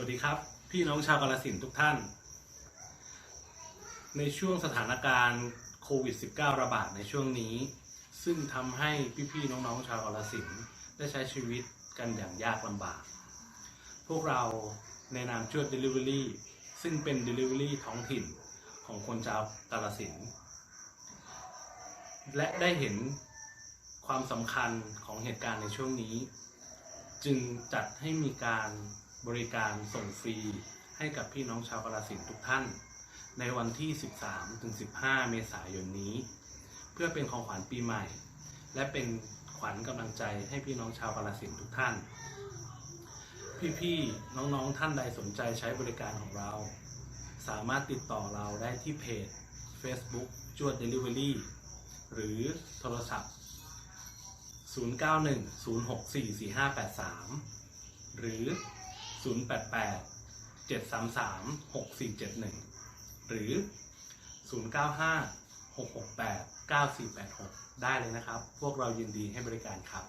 วัสดีครับ พี่น้องชาวกาลสินทุกท่าน ในช่วงสถานการณ์โควิด -19 ระบาดในช่วงนี้ ซึ่งทำให้พี่ๆน้องๆชาวกาลสินได้ใช้ชีวิตกันอย่างยากลำบาก พวกเราในนามจวด Delivery ซึ่งเป็น Delivery ท้องถิ่นของคนชาวกาลสินและได้เห็นความสำคัญของเหตุการณ์ในช่วงนี้ จึงจัดให้มีการ บริการส่งฟรีให้กับพี่น้องชาวกาสินทุกท่าน ในวันที่ 13ถึง15 เมษายนนี้ เพื่อเป็นของขวัญปีใหม่ และเป็นขวัญกำลังใจให้พี่น้องชาวกาสินทุกท่าน พี่ๆน้องๆท่านใดสนใจใช้บริการของเรา สามารถติดต่อเราได้ที่เพจ Facebook จวด Delivery หรือโทรศัพท์ 0910644583 หรือ 088-733-6471 หรือ 095-668-9486 ได้เลยนะครับ พวกเรายินดีให้บริการครับ